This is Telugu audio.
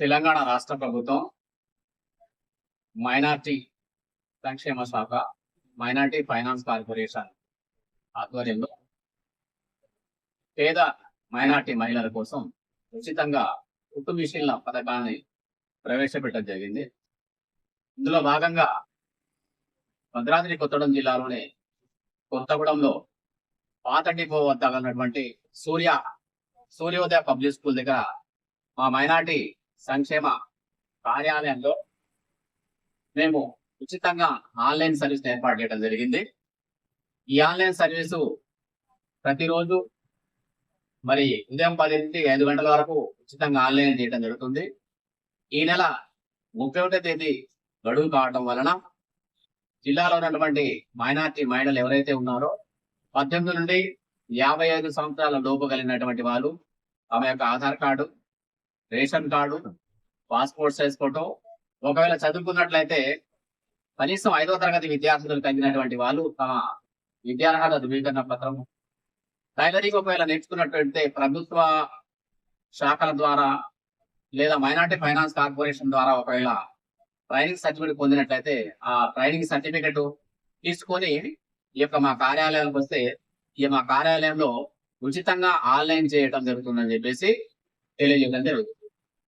తెలంగాణ రాష్ట్ర ప్రభుత్వం మైనార్టీ సంక్షేమ శాఖ మైనార్టీ ఫైనాన్స్ కార్పొరేషన్ ఆధ్వర్యంలో పేద మైనార్టీ మహిళల కోసం ఉచితంగా కుట్టు మిషన్ల పథకాన్ని ప్రవేశపెట్టడం జరిగింది. ఇందులో భాగంగా భద్రాద్రి కొత్తగూడెం జిల్లాలోని కొత్తగూడెంలో పాత డిపో వద్ద ఉన్నటువంటి సూర్య సూర్యోదయ పబ్లిక్ స్కూల్ దగ్గర మా మైనార్టీ సంక్షేమ కార్యాలయంలో మేము ఉచితంగా ఆన్లైన్ సర్వీస్ ఏర్పాటు చేయడం జరిగింది. ఈ ఆన్లైన్ సర్వీసు ప్రతిరోజు మరి ఉదయం పది నుండి ఐదు గంటల వరకు ఉచితంగా ఆన్లైన్ చేయడం జరుగుతుంది. ఈ నెల ముప్పై ఒకటో తేదీ గడువు కావడం వలన జిల్లాలో ఉన్నటువంటి మైనార్టీ మహిళలు ఎవరైతే ఉన్నారో పద్దెనిమిది నుండి యాభై ఐదు సంవత్సరాల లోపు కలిగినటువంటి వాళ్ళు తమ యొక్క Aadhaar card ration card passport size photo ఒకవేళ చదువుకున్నట్లయితే కనీసం ఐదో తరగతి విద్యార్థులకు తగినటువంటి వాళ్ళు తమ విద్యార్హత ధృవీకరణ పత్రం టైలరింగ్ ఒకవేళ నేర్చుకున్నట్లయితే ప్రభుత్వ శాఖల ద్వారా లేదా మైనార్టీ ఫైనాన్స్ కార్పొరేషన్ ద్వారా ఒకవేళ ట్రైనింగ్ సర్టిఫికేట్ పొందినట్లయితే ఆ ట్రైనింగ్ సర్టిఫికేట్ తీసుకొని ఈ యొక్క మా కార్యాలయానికి వస్తే ఈ మా కార్యాలయంలో ఉచితంగా ఆన్లైన్ చేయడం జరుగుతుందని చెప్పేసి తెలియజేయడం జరుగుతుంది.